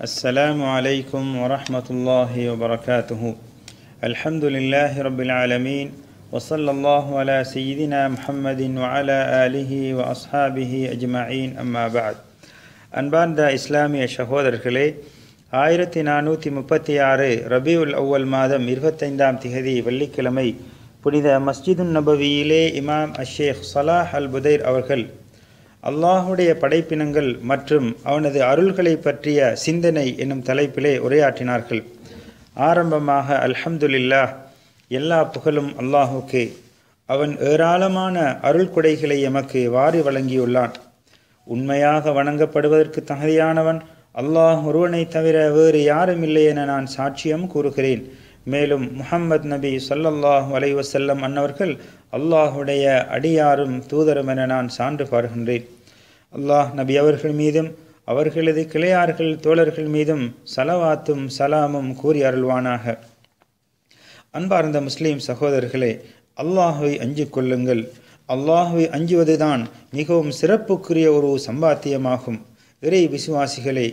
السلام عليكم ورحمة الله وبركاته الحمد لله رب العالمين وصلى الله على سيدنا محمد وعلى آله وأصحابه أجمعين أما بعد அன்பார்ந்த இஸ்லாமிய சகோதரர்களே ஆயிரத்தி நானூற்றி முப்பத்தி ஆறு ரபியுல் அவ்வல் மாதம் இருபத்தைந்தாம் திகதி வெள்ளிக்கிழமை புனித மஸ்ஜிதுன் நபவியிலே இமாம் அஷேக் சலாஹ் அல் புதைர் அவர்கள் அல்லாஹுடைய படைப்பினங்கள் மற்றும் அவனது அருள்களை பற்றிய சிந்தனை என்னும் தலைப்பிலே உரையாற்றினார்கள். ஆரம்பமாக அல்ஹம்துலில்லாஹ் எல்லா புகழும் அல்லாஹுக்கு. அவன் ஏராளமான அருள் கொடைகளை எமக்கு வாரி வழங்கியுள்ளான். உண்மையாக வணங்கப்படுவதற்கு தகுதியானவன் அல்லாஹ் ஒருவனை தவிர வேறு யாரும் இல்லை என நான் சாட்சியம் கூறுகிறேன். மேலும் முஹம்மது நபி சொல்லல்லாஹ் வலைவசல்லம் அன்னவர்கள் அல்லாஹுடைய அடியாரும் தூதரும் என நான் சான்று பாருகின்றேன் அல்லாஹ் நபி அவர்கள் மீதும் அவர்களது கிளையார்கள் தோழர்கள் மீதும் சலவாத்தும் சலாமும் கூறி அருள்வானாக. அன்பார்ந்த முஸ்லீம் சகோதரர்களே அல்லாஹுவை அஞ்சு கொள்ளுங்கள். அல்லாஹுவை அஞ்சுவதுதான் மிகவும் சிறப்புக்குரிய ஒரு சம்பாத்தியமாகும். இறை விசுவாசிகளே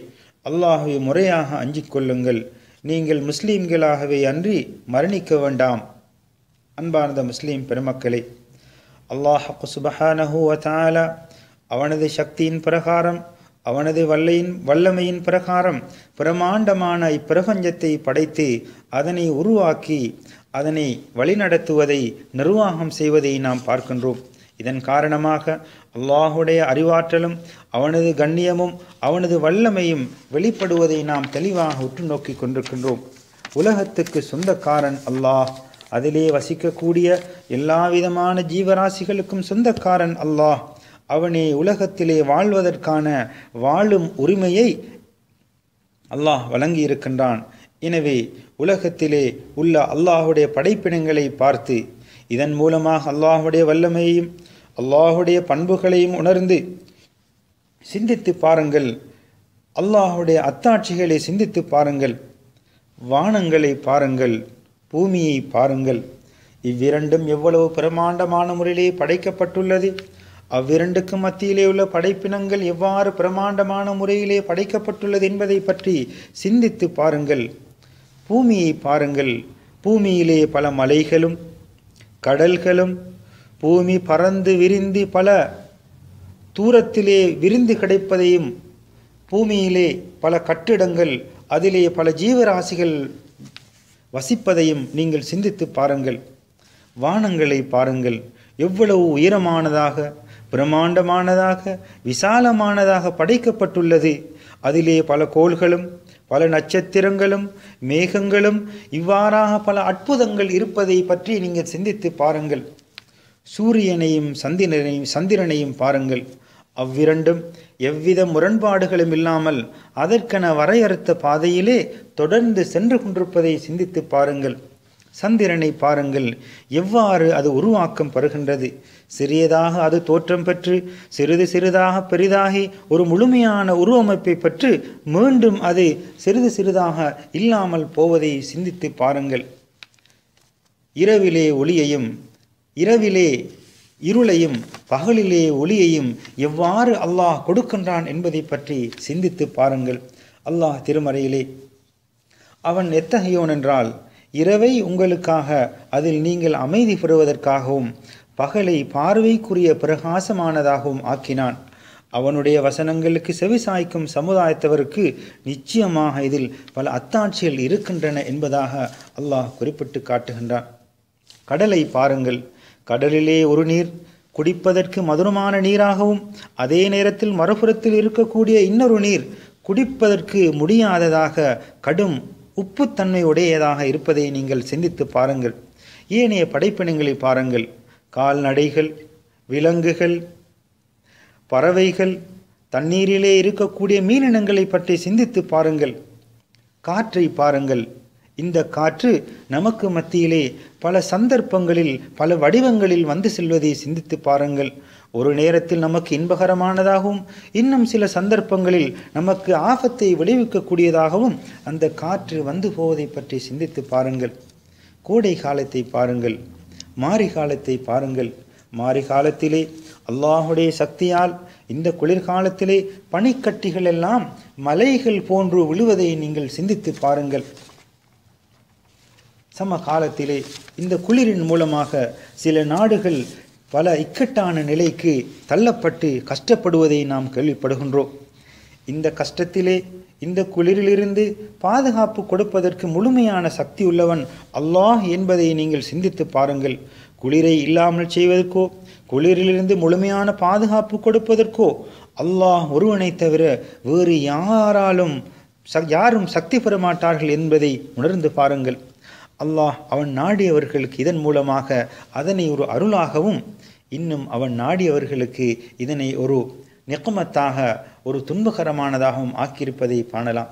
அல்லாஹுவை முறையாக அஞ்சு கொள்ளுங்கள். நீங்கள் முஸ்லீம்களாகவே அன்றி மரணிக்க வேண்டாம். அன்பார்ந்த முஸ்லீம் பெருமக்களே அல்லாஹ் சுபஹானஹூ வதாலா அவனது சக்தியின் பிரகாரம் அவனது வல்லையின் வல்லமையின் பிரகாரம் பிரமாண்டமான இப்பிரபஞ்சத்தை படைத்து அதனை உருவாக்கி அதனை வழிநடத்துவதை நிர்வாகம் செய்வதை நாம் பார்க்கின்றோம். இதன் காரணமாக அல்லாஹுடைய அறிவாற்றலும் அவனது கண்ணியமும் அவனது வல்லமையும் வெளிப்படுவதை நாம் தெளிவாக உற்று நோக்கி கொண்டிருக்கின்றோம். உலகத்துக்கு சொந்தக்காரன் அல்லாஹ். அதிலே வசிக்கக்கூடிய எல்லா விதமான ஜீவராசிகளுக்கும் சொந்தக்காரன் அல்லாஹ். அவனே உலகத்திலே வாழ்வதற்கான வாழும் உரிமையை அல்லாஹ் வழங்கி இருக்கின்றான் எனவே உலகத்திலே உள்ள அல்லாஹுடைய படைப்பினங்களை பார்த்து இதன் மூலமாக அல்லாஹுடைய வல்லமையையும் அல்லாஹுடைய பண்புகளையும் உணர்ந்து சிந்தித்து பாருங்கள். அல்லாஹுடைய அத்தாட்சிகளை சிந்தித்து பாருங்கள். வானங்களை பாருங்கள். பூமியை பாருங்கள். இவ்விரண்டும் எவ்வளவு பிரமாண்டமான முறையிலே படைக்கப்பட்டுள்ளது. அவ்விரண்டுக்கு மத்தியிலே உள்ள படைப்பினங்கள் எவ்வாறு பிரமாண்டமான முறையிலே படைக்கப்பட்டுள்ளது என்பதை பற்றி சிந்தித்து பாருங்கள். பூமியை பாருங்கள். பூமியிலே பல மலைகளும் கடல்களும் பூமி பறந்து விரிந்து பல தூரத்திலே விரிந்து கிடைப்பதையும் பூமியிலே பல கட்டிடங்கள் அதிலே பல ஜீவராசிகள் வசிப்பதையும் நீங்கள் சிந்தித்து பாருங்கள். வானங்களை பாருங்கள். எவ்வளவு உயரமானதாக பிரம்மாண்டமானதாக விசாலமானதாக படைக்கப்பட்டுள்ளது. அதிலே பல கோள்களும் பல நட்சத்திரங்களும் மேகங்களும் இவ்வாறாக பல அற்புதங்கள் இருப்பதை பற்றி நீங்கள் சிந்தித்து பாருங்கள். சூரியனையும் சந்திரனையும் சந்திரனையும் பாருங்கள். அவ்விரண்டும் எவ்வித முரண்பாடுகளும் இல்லாமல் அதற்கென வரையறுத்த பாதையிலே தொடர்ந்து சென்று கொண்டிருப்பதை சிந்தித்து பாருங்கள். சந்திரனை பாருங்கள். எவ்வாறு அது உருவாக்கம் பெறுகின்றது? சிறியதாக அது தோற்றம் பெற்று சிறிது சிறிதாக பெரிதாகி ஒரு முழுமையான உருவமைப்பை பெற்று மீண்டும் அது சிறிது சிறிதாக இல்லாமல் போவதை சிந்தித்து பாருங்கள். இரவிலே ஒளியையும் இரவிலே இருளையும் பகலிலே ஒளியையும் எவ்வாறு அல்லாஹ் கொடுக்கின்றான் என்பதை பற்றி சிந்தித்து பாருங்கள். அல்லாஹ் திருமறையிலே அவன் எத்தகையோன் என்றால் இரவை உங்களுக்காக அதில் நீங்கள் அமைதி பெறுவதற்காகவும் பகலை பார்வைக்குரிய பிரகாசமானதாகவும் ஆக்கினான். அவனுடைய வசனங்களுக்கு செவிசாய்க்கும் சமுதாயத்தவருக்கு நிச்சயமாக இதில் பல அத்தாட்சிகள் இருக்கின்றன என்பதாக அல்லாஹ் குறிப்பிட்டு காட்டுகின்றான். கடலை பாருங்கள். கடலிலே ஒரு நீர் குடிப்பதற்கு மதுரமான நீராகவும் அதே நேரத்தில் மறுபுறத்தில் இருக்கக்கூடிய இன்னொரு நீர் குடிப்பதற்கு முடியாததாக கடும் உப்புத்தன்மையுடையதாக இருப்பதை நீங்கள் சிந்தித்து பாருங்கள். ஏனைய படைப்பினங்களை பாருங்கள். கால்நடைகள் விலங்குகள் பறவைகள் தண்ணீரிலே இருக்கக்கூடிய மீனினங்களை பற்றி சிந்தித்து பாருங்கள். காற்றை பாருங்கள். இந்த காற்று நமக்கு மத்தியிலே பல சந்தர்ப்பங்களில் பல வடிவங்களில் வந்து செல்வதை சிந்தித்து பாருங்கள். ஒரு நேரத்தில் நமக்கு இன்பகரமானதாகவும் இன்னும் சில சந்தர்ப்பங்களில் நமக்கு ஆபத்தை விளைவிக்கக்கூடியதாகவும் அந்த காற்று வந்து போவதை பற்றி சிந்தித்து பாருங்கள். கோடை காலத்தை பாருங்கள். மாரி காலத்தை பாருங்கள். மாரி காலத்திலே அல்லாஹுடைய சக்தியால் இந்த குளிர்காலத்திலே பனிக்கட்டிகள் எல்லாம் மலைகள் போன்று விழுவதை நீங்கள் சிந்தித்து பாருங்கள். சம காலத்திலே இந்த குளிரின் மூலமாக சில நாடுகள் பல இக்கட்டான நிலைக்கு தள்ளப்பட்டு கஷ்டப்படுவதை நாம் கேள்விப்படுகின்றோம். இந்த கஷ்டத்திலே இந்த குளிரிலிருந்து பாதுகாப்பு கொடுப்பதற்கு முழுமையான சக்தி உள்ளவன் அல்லாஹ் என்பதை நீங்கள் சிந்தித்து பாருங்கள். குளிரை இல்லாமல் செய்வதற்கோ குளிரிலிருந்து முழுமையான பாதுகாப்பு கொடுப்பதற்கோ அல்லாஹ் ஒருவனை தவிர வேறு யாராலும் ச- யாரும் சக்தி பெறமாட்டார்கள் என்பதை உணர்ந்து பாருங்கள். அல்லாஹ் அவன் நாடியவர்களுக்கு இதன் மூலமாக அதனை ஒரு அருளாகவும் இன்னும் அவன் நாடியவர்களுக்கு இதனை ஒரு நெக்குமத்தாக ஒரு துன்பகரமானதாகவும் ஆக்கியிருப்பதை காணலாம்.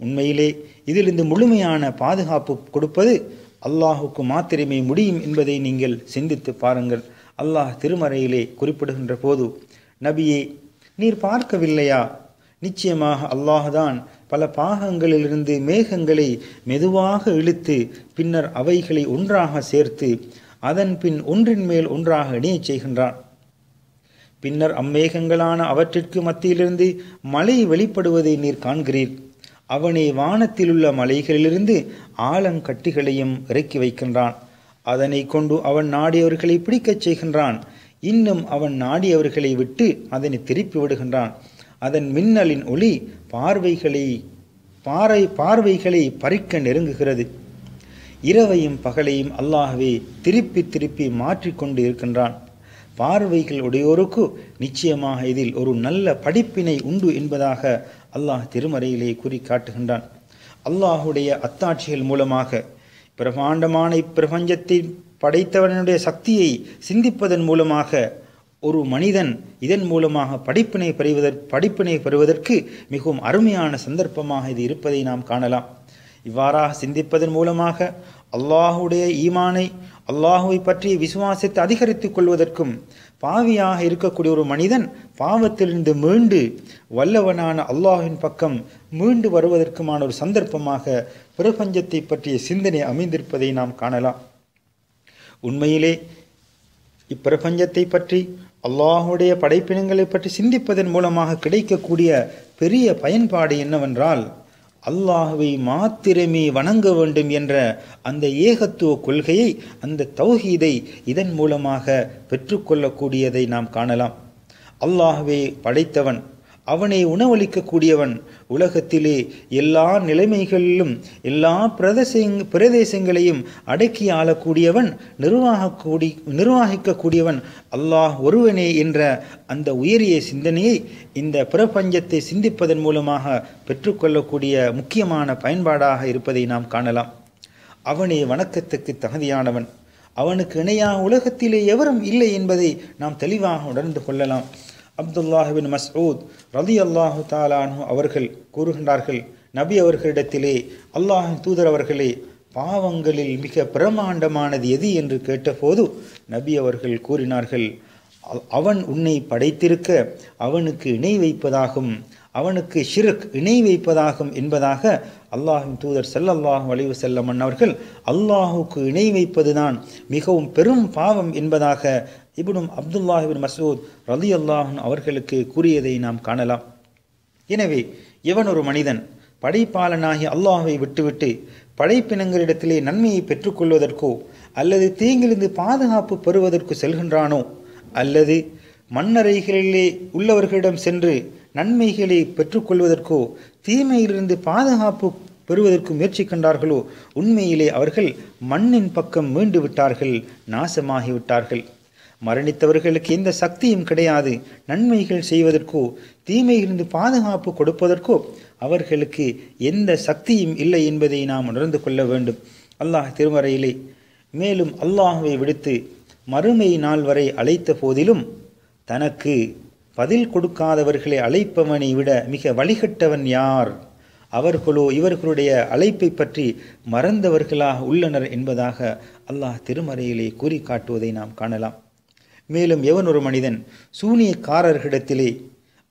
உண்மையிலே இதிலிருந்து முழுமையான பாதுகாப்பு கொடுப்பது அல்லாஹுக்கு மாத்திரமே முடியும் என்பதை நீங்கள் சிந்தித்து பாருங்கள். அல்லாஹ் திருமறையிலே குறிப்பிடுகின்ற போது நபியே நீர் பார்க்கவில்லையா? நிச்சயமாக அல்லாஹ்தான் பல பாகங்களிலிருந்து மேகங்களை மெதுவாக இழுத்து பின்னர் அவைகளை ஒன்றாக சேர்த்து அதன் பின் ஒன்றின் மேல் ஒன்றாக இணையச் செய்கின்றான். பின்னர் அம்மேகங்களான அவற்றிற்கு மத்தியிலிருந்து மலை வெளிப்படுவதை நீர் காண்கிறீர். அவனே வானத்திலுள்ள மலைகளிலிருந்து ஆலங்கட்டிகளையும் இறக்கி வைக்கின்றான். அதனை கொண்டு அவன் நாடியவர்களை பிடிக்கச் செய்கின்றான். இன்னும் அவன் நாடியவர்களை விட்டு அதனை திருப்பி விடுகின்றான். அதன் மின்னலின் ஒளி பார்வைகளை பாறை பார்வைகளை பறிக்க நெருங்குகிறது. இரவையும் பகலையும் அல்லாஹ்வே திருப்பி திருப்பி மாற்றிக்கொண்டு இருக்கின்றான். பார்வைகள் உடையோருக்கு நிச்சயமாக இதில் ஒரு நல்ல படிப்பினை உண்டு என்பதாக அல்லாஹ் திருமறையிலே கூறி காட்டுகின்றான் அல்லாஹுடைய அத்தாட்சிகள் மூலமாக பிரமாண்டமான இப்பிரபஞ்சத்தை படைத்தவனுடைய சக்தியை சிந்திப்பதன் மூலமாக ஒரு மனிதன் இதன் மூலமாக படிப்பினை பெறுவதற் படிப்பினை பெறுவதற்கு மிகவும் அருமையான சந்தர்ப்பமாக இது இருப்பதை நாம் காணலாம். இவ்வாறாக சிந்திப்பதன் மூலமாக அல்லாஹுடைய ஈமானை அல்லாஹுவை பற்றிய விசுவாசத்தை அதிகரித்துக் கொள்வதற்கும் பாவியாக இருக்கக்கூடிய ஒரு மனிதன் பாவத்திலிருந்து மீண்டு வல்லவனான அல்லாஹின் பக்கம் மீண்டு வருவதற்குமான ஒரு சந்தர்ப்பமாக பிரபஞ்சத்தை பற்றிய சிந்தனை அமைந்திருப்பதை நாம் காணலாம். உண்மையிலே இப்பிரபஞ்சத்தை பற்றி அல்லாஹுடைய படைப்பினங்களை பற்றி சிந்திப்பதன் மூலமாக கிடைக்கக்கூடிய பெரிய பயன்பாடு என்னவென்றால் அல்லாஹுவை மாத்திரமே வணங்க வேண்டும் என்ற அந்த ஏகத்துவ கொள்கையை அந்த தௌஹீதை இதன் மூலமாக பெற்றுக்கொள்ளக்கூடியதை நாம் காணலாம். அல்லாஹுவே படைத்தவன் அவனை உணவளிக்கக்கூடியவன். உலகத்திலே எல்லா நிலைமைகளிலும் எல்லா பிரதேசங் பிரதேசங்களையும் அடக்கி ஆளக்கூடியவன் நிர்வாகக்கூடி நிர்வகிக்கக்கூடியவன் அல்லாஹ் ஒருவனே என்ற அந்த உயரிய சிந்தனையை இந்த பிரபஞ்சத்தை சிந்திப்பதன் மூலமாக பெற்றுக்கொள்ளக்கூடிய முக்கியமான பயன்பாடாக இருப்பதை நாம் காணலாம். அவனே வணக்கத்துக்கு தகுதியானவன். அவனுக்கு இணையாக உலகத்திலே எவரும் இல்லை என்பதை நாம் தெளிவாக உணர்ந்து கொள்ளலாம். அப்துல்லாஹிபின் மஸ்ஊத் ரதி அல்லாஹு தாலானு அவர்கள் கூறுகின்றார்கள் நபி அவர்களிடத்திலே அல்லாஹின் தூதர் அவர்களே பாவங்களில் மிக பிரமாண்டமானது எது என்று கேட்டபோது நபி அவர்கள் கூறினார்கள் அவன் உன்னை படைத்திருக்க அவனுக்கு இணை வைப்பதாகும் அவனுக்கு ஷிரக் இணை வைப்பதாகும் என்பதாக அல்லாஹின் தூதர் செல்லல்லாஹு வலிவு செல்லம் அன்னவர்கள் அல்லாஹுக்கு இணை வைப்பதுதான் மிகவும் பெரும் பாவம் என்பதாக இப்னும் அப்துல்லாஹிபின் மசூத் ரலி அல்லாஹன் அவர்களுக்கு கூறியதை நாம் காணலாம். எனவே எவன் ஒரு மனிதன் படைப்பாளனாகி அல்லாஹை விட்டுவிட்டு படைப்பினங்களிடத்திலே நன்மையை பெற்றுக்கொள்வதற்கோ அல்லது தீங்கிலிருந்து பாதுகாப்பு பெறுவதற்கு செல்கின்றானோ அல்லது மண்ணறைகளிலே உள்ளவர்களிடம் சென்று நன்மைகளை பெற்றுக்கொள்வதற்கோ தீமையிலிருந்து பாதுகாப்பு பெறுவதற்கு முயற்சிக்கின்றார்களோ உண்மையிலே அவர்கள் மண்ணின் பக்கம் மீண்டு விட்டார்கள் நாசமாகிவிட்டார்கள். மரணித்தவர்களுக்கு எந்த சக்தியும் கிடையாது. நன்மைகள் செய்வதற்கோ தீமையிலிருந்து பாதுகாப்பு கொடுப்பதற்கோ அவர்களுக்கு எந்த சக்தியும் இல்லை என்பதை நாம் உணர்ந்து கொள்ள வேண்டும். அல்லாஹ் திருமறையிலே மேலும் அல்லாஹுவை விடுத்து மறுமை நாள் வரை அழைத்த போதிலும் தனக்கு பதில் கொடுக்காதவர்களை அழைப்பவனை விட மிக வழிகட்டவன் யார்? அவர்களோ இவர்களுடைய அழைப்பை பற்றி மறந்தவர்களாக உள்ளனர் என்பதாக அல்லாஹ் திருமறையிலே கூறி காட்டுவதை நாம் காணலாம். மேலும் எவன் ஒரு மனிதன்? சூனியக்காரர்களிடத்திலே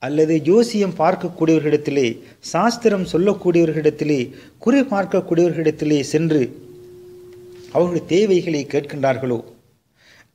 அல்லது ஜோசியம் பார்க்கக்கூடியவர்களிடத்திலே சாஸ்திரம் சொல்லக்கூடியவர்களிடத்திலே குறி பார்க்கக்கூடியவர்களிடத்திலே சென்று அவர்கள் தேவைகளை கேட்கின்றார்களோ?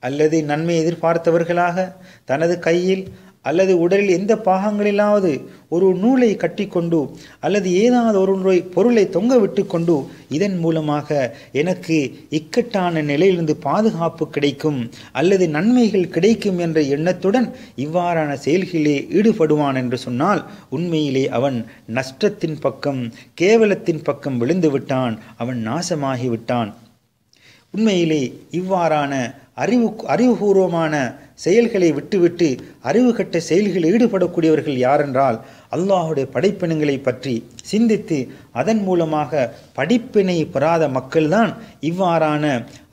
அல்லது நன்மை எதிர்பார்த்தவர்களாக தனது கையில் அல்லது உடலில் எந்த பாகங்களிலாவது ஒரு நூலை கட்டிக்கொண்டு அல்லது ஏதாவது ஒரு நோய் பொருளை தொங்க விட்டு கொண்டு இதன் மூலமாக எனக்கு இக்கட்டான நிலையிலிருந்து பாதுகாப்பு கிடைக்கும் அல்லது நன்மைகள் கிடைக்கும் என்ற எண்ணத்துடன் இவ்வாறான செயல்களிலே ஈடுபடுவான் என்று சொன்னால் உண்மையிலே அவன் நஷ்டத்தின் பக்கம் கேவலத்தின் பக்கம் விழுந்து விட்டான் அவன் நாசமாகிவிட்டான் உண்மையிலே இவ்வாறான அறிவு அறிவுபூர்வமான செயல்களை விட்டுவிட்டு அறிவு கட்ட செயல்களில் ஈடுபடக்கூடியவர்கள் யாரென்றால் அல்லாஹுடைய படைப்பினங்களை பற்றி சிந்தித்து அதன் மூலமாக படிப்பினை பெறாத மக்கள்தான் இவ்வாறான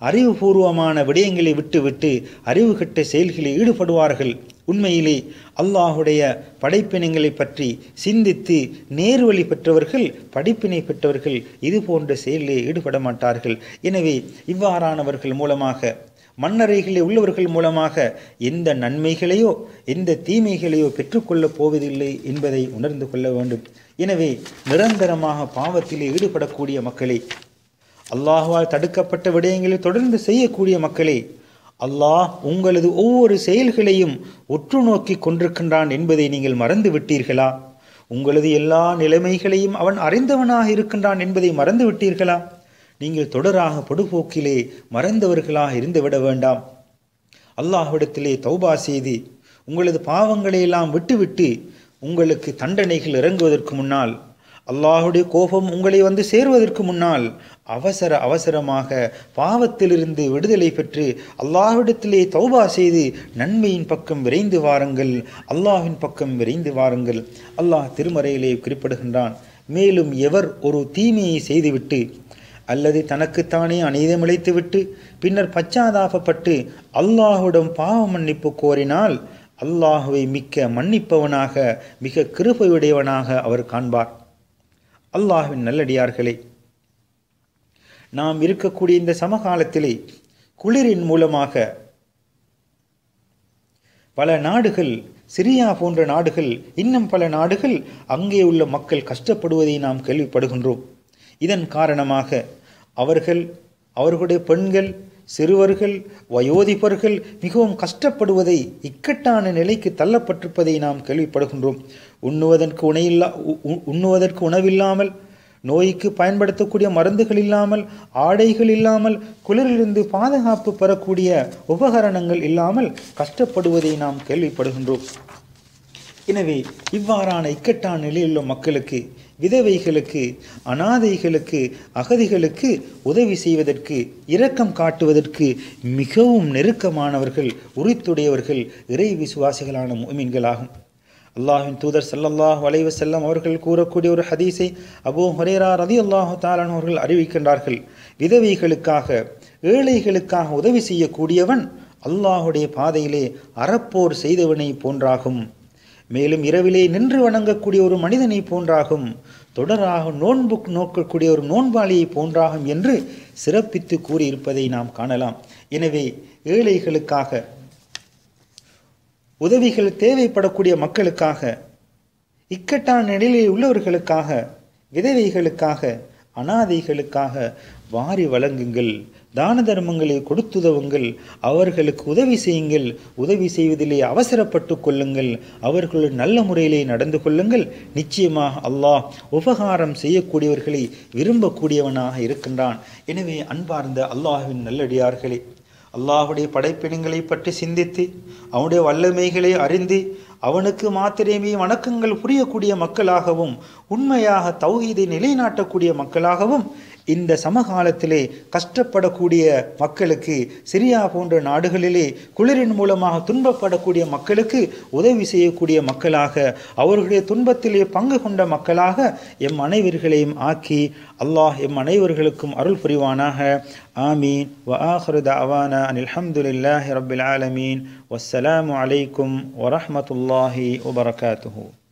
அறிவுபூர்வமான விடயங்களை விட்டுவிட்டு அறிவு கட்ட செயல்களில் ஈடுபடுவார்கள். உண்மையிலே அல்லாஹுடைய படைப்பினங்களை பற்றி சிந்தித்து நேர்வழி பெற்றவர்கள் படிப்பினை பெற்றவர்கள் இது போன்ற செயலில் ஈடுபட மாட்டார்கள். எனவே இவ்வாறானவர்கள் மூலமாக மண்ணறைகளில் உள்ளவர்கள் மூலமாக எந்த நன்மைகளையோ எந்த தீமைகளையோ பெற்றுக்கொள்ளப் போவதில்லை என்பதை உணர்ந்து கொள்ள வேண்டும். எனவே நிரந்தரமாக பாவத்திலே ஈடுபடக்கூடிய மக்களே அல்லாஹுவால் தடுக்கப்பட்ட விடயங்களை தொடர்ந்து செய்யக்கூடிய மக்களே அல்லாஹ் உங்களது ஒவ்வொரு செயல்களையும் உற்று நோக்கி கொண்டிருக்கின்றான் என்பதை நீங்கள் மறந்து விட்டீர்களா? உங்களது எல்லா நிலைமைகளையும் அவன் அறிந்தவனாக இருக்கின்றான் என்பதை மறந்து விட்டீர்களா? நீங்கள் தொடராக பொடுபோக்கிலே மறந்தவர்களாக இருந்துவிட வேண்டாம். அல்லாஹ்விடத்திலே தௌபா செய்து உங்களது பாவங்களையெல்லாம் விட்டுவிட்டு உங்களுக்கு தண்டனைகள் இறங்குவதற்கு முன்னால் அல்லாஹுடைய கோபம் உங்களை வந்து சேருவதற்கு முன்னால் அவசர அவசரமாக பாவத்திலிருந்து விடுதலை பெற்று அல்லாஹ்விடத்திலே தௌபா செய்து நன்மையின் பக்கம் விரைந்து வாருங்கள் அல்லாஹின் பக்கம் விரைந்து வாருங்கள். அல்லாஹ் திருமறையிலே குறிப்பிடுகின்றான் மேலும் எவர் ஒரு தீமையை செய்துவிட்டு அல்லது தனக்குத்தானே அநீதமிழைத்துவிட்டு பின்னர் பச்சாதாபப்பட்டு அல்லாஹுடன் பாவ மன்னிப்பு கோரினால் அல்லாஹுவை மிக்க மன்னிப்பவனாக மிக கிருபையுடையவனாக அவர் காண்பார். அல்லாஹுவின் நல்லடியார்களே நாம் இருக்கக்கூடிய இந்த சமகாலத்திலே குளிரின் மூலமாக பல நாடுகள் சிரியா போன்ற நாடுகள் இன்னும் பல நாடுகள் அங்கே உள்ள மக்கள் கஷ்டப்படுவதை நாம் கேள்விப்படுகின்றோம். இதன் காரணமாக அவர்கள் அவர்களுடைய பெண்கள் சிறுவர்கள் வயோதிபர்கள் மிகவும் கஷ்டப்படுவதை இக்கட்டான நிலைக்கு தள்ளப்பட்டிருப்பதை நாம் கேள்விப்படுகின்றோம். உண்ணுவதற்கு உணையில்லா உண்ணுவதற்கு உணவில்லாமல் நோய்க்கு பயன்படுத்தக்கூடிய மருந்துகள் இல்லாமல் ஆடைகள் இல்லாமல் குளிரிலிருந்து பாதுகாப்பு பெறக்கூடிய உபகரணங்கள் இல்லாமல் கஷ்டப்படுவதை நாம் கேள்விப்படுகின்றோம். எனவே இவ்வாறான இக்கட்டான உள்ள மக்களுக்கு விதவைகளுக்கு அனாதைகளுக்கு அகதிகளுக்கு உதவி செய்வதற்கு இரக்கம் காட்டுவதற்கு மிகவும் நெருக்கமானவர்கள் உரித்துடையவர்கள் இறை விசுவாசிகளான முமின்களாகும். அல்லாஹின் தூதர் சல்லல்லாஹ் வலைவ செல்லம் அவர்கள் கூறக்கூடிய ஒரு ஹதீஸை அபூ ஹொரேரா ரதி அல்லாஹு தாலான் அவர்கள் அறிவிக்கின்றார்கள். விதவைகளுக்காக ஏழைகளுக்காக உதவி செய்யக்கூடியவன் அல்லாஹுடைய பாதையிலே அறப்போர் செய்தவனை போன்றாகும். மேலும் இரவிலே நின்று வணங்கக்கூடிய ஒரு மனிதனை போன்றாகும். தொடராக நோன்பு நோக்கக்கூடிய ஒரு நோன்பாளியை போன்றாகும் என்று சிறப்பித்து கூறியிருப்பதை நாம் காணலாம். எனவே ஏழைகளுக்காக உதவிகள் தேவைப்படக்கூடிய மக்களுக்காக இக்கட்டான நிலையில் உள்ளவர்களுக்காக விதவைகளுக்காக அனாதைகளுக்காக வாரி வழங்குங்கள். தான தர்மங்களை கொடுத்துதவுங்கள் அவர்களுக்கு உதவி செய்யுங்கள் உதவி செய்வதிலே அவசரப்பட்டு கொள்ளுங்கள் அவர்களுடன் நல்ல முறையிலே நடந்து கொள்ளுங்கள். நிச்சயமாக அல்லாஹ் உபகாரம் செய்யக்கூடியவர்களை விரும்பக்கூடியவனாக இருக்கின்றான். எனவே அன்பார்ந்த அல்லாஹுவின் நல்லடியார்களே அல்லாஹுடைய படைப்பினங்களை பற்றி சிந்தித்து அவனுடைய வல்லமைகளை அறிந்து அவனுக்கு மாத்திரமே வணக்கங்கள் புரியக்கூடிய மக்களாகவும் உண்மையாக தௌஹீதை நிலைநாட்டக்கூடிய மக்களாகவும் இந்த சமகாலத்திலே கஷ்டப்படக்கூடிய மக்களுக்கு சிரியா போன்ற நாடுகளிலே குளிரின் மூலமாக துன்பப்படக்கூடிய மக்களுக்கு உதவி செய்யக்கூடிய மக்களாக அவர்களுடைய துன்பத்திலே பங்கு கொண்ட மக்களாக எம் அனைவர்களையும் ஆக்கி அல்லாஹ் எம் அனைவர்களுக்கும் அருள் புரிவானாக. ஆமீன். வ ஆஹிரு தஅவானா அனில் ஹம்துலில்லாஹி ரப்பில் ஆலமீன். வஸ்ஸலாமு அலைக்கும் வரஹ்மத்துல்லாஹி வபரகாத்துஹு